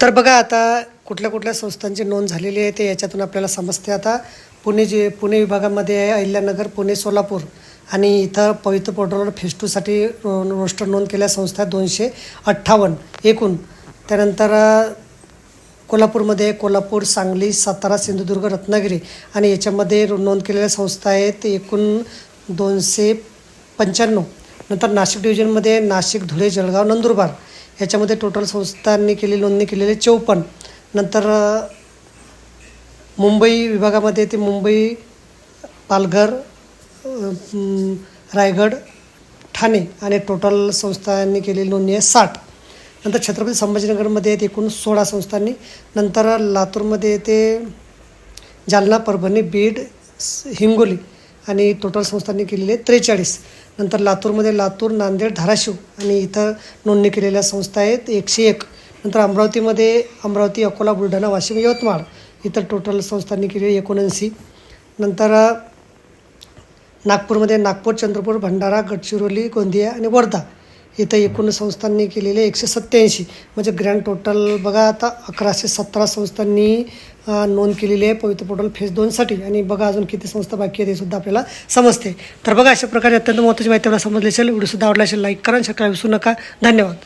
तर बघा आता कुठल्या कुठल्या संस्थांची नोंद झालेली आहे ते याच्यातून आपल्याला समजते. आता पुणे जे पुणे विभागामध्ये आहे अहिल्यानगर पुणे सोलापूर आणि इथं पवित्र पोर्टलवर फेस टूसाठी रो रोस्टर नोंद केलेल्या संस्था आहेत दोनशे अठ्ठावन्न एकूण. त्यानंतर कोल्हापूरमध्ये कोल्हापूर सांगली सातारा सिंधुदुर्ग रत्नागिरी आणि याच्यामध्ये नोंद केलेल्या संस्था आहेत एकूण दोनशे पंच्याण्णव. नंतर नाशिक डिव्हिजनमध्ये नाशिक धुळे जळगाव नंदुरबार याच्यामध्ये टोटल संस्थांनी केलेली नोंदणी केलेली चौपन्न. नंतर मुंबई विभागामध्ये ते मुंबई पालघर रायगड ठाणे आणि टोटल संस्थांनी केलेली नोंदणी आहे साठ. नंतर छत्रपती संभाजीनगरमध्ये येते एकूण सोळा संस्थांनी. नंतर लातूरमध्ये येते जालना परभणी बीड हिंगोली आणि टोटल संस्थांनी केलेले त्रेचाळीस. नंतर लातूरमध्ये लातूर नांदेड धाराशिव आणि इथं नोंदणी केलेल्या संस्था आहेत एकशे एक. नंतर अमरावतीमध्ये अमरावती अकोला बुलढाणा वाशिम यवतमाळ इथं टोटल संस्थांनी केलेली एकोणऐंशी. नंतर नागपूरमध्ये नागपूर चंद्रपूर भंडारा गडचिरोली गोंदिया आणि वर्धा इथं एकूण संस्थांनी केलेले एकशे सत्त्याऐंशी. म्हणजे ग्रँड टोटल बघा आता अकराशे सतरा संस्थांनी नोंद केलेली आहे. पवित्र पोर्टल फेज दोनसाठी आणि बघा अजून किती संस्था बाकी आहे ते सुद्धा आपल्याला समजते. तर बघा अशा प्रकारे अत्यंत महत्त्वाची माहिती आपल्याला समजली असेल. व्हिडिओसुद्धा आवडला असेल लाईक करा आणि विसरू नका. धन्यवाद.